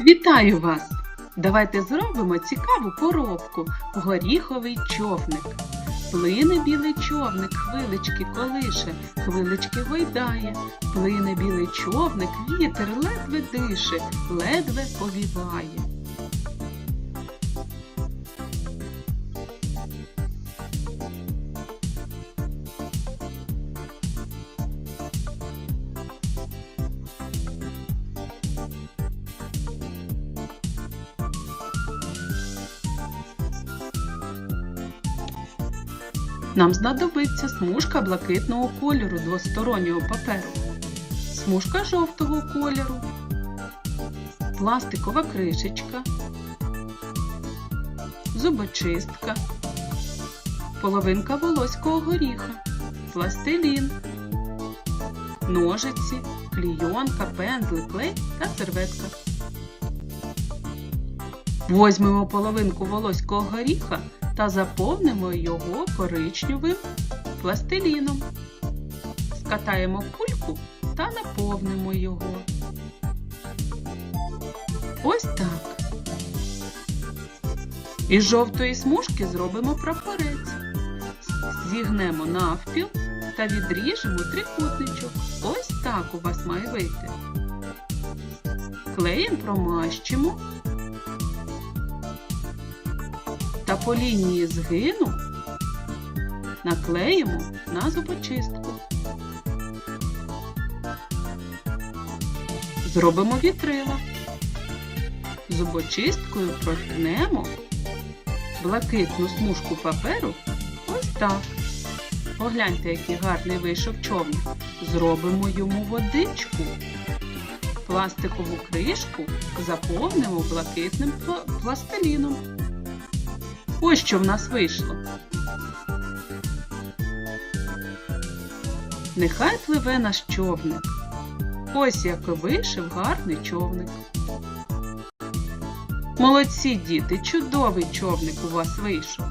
Вітаю вас! Давайте зробимо цікаву поробку. Горіховий човник. Плине білий човник, хвилечки колише, хвилечки гойдає. Плине білий човник, вітер ледве дише, ледве повіває. Нам знадобиться смужка блакитного кольору двостороннього паперу, смужка жовтого кольору, пластикова кришечка, зубочистка, половинка волоського горіха, пластилін, ножиці, клійонка, пензлик, клей та серветка. Возьмемо половинку волоського горіха та заповнимо його коричневим пластиліном. Скатаємо кульку та наповнимо його. Ось так. Із жовтої смужки зробимо прапорець. Зігнемо навпіл та відріжемо трикутничок. Ось так у вас має вийти. Клеєм промащимо та по лінії згину наклеїмо на зубочистку. Зробимо вітрила. Зубочисткою проткнемо блакитну смужку паперу ось так. Погляньте, який гарний вийшов човник. Зробимо йому водичку. Пластикову кришку заповнимо блакитним пластиліном. Ось що в нас вийшло. Нехай пливе наш човник. Ось як вишив гарний човник. Молодці діти, чудовий човник у вас вийшов.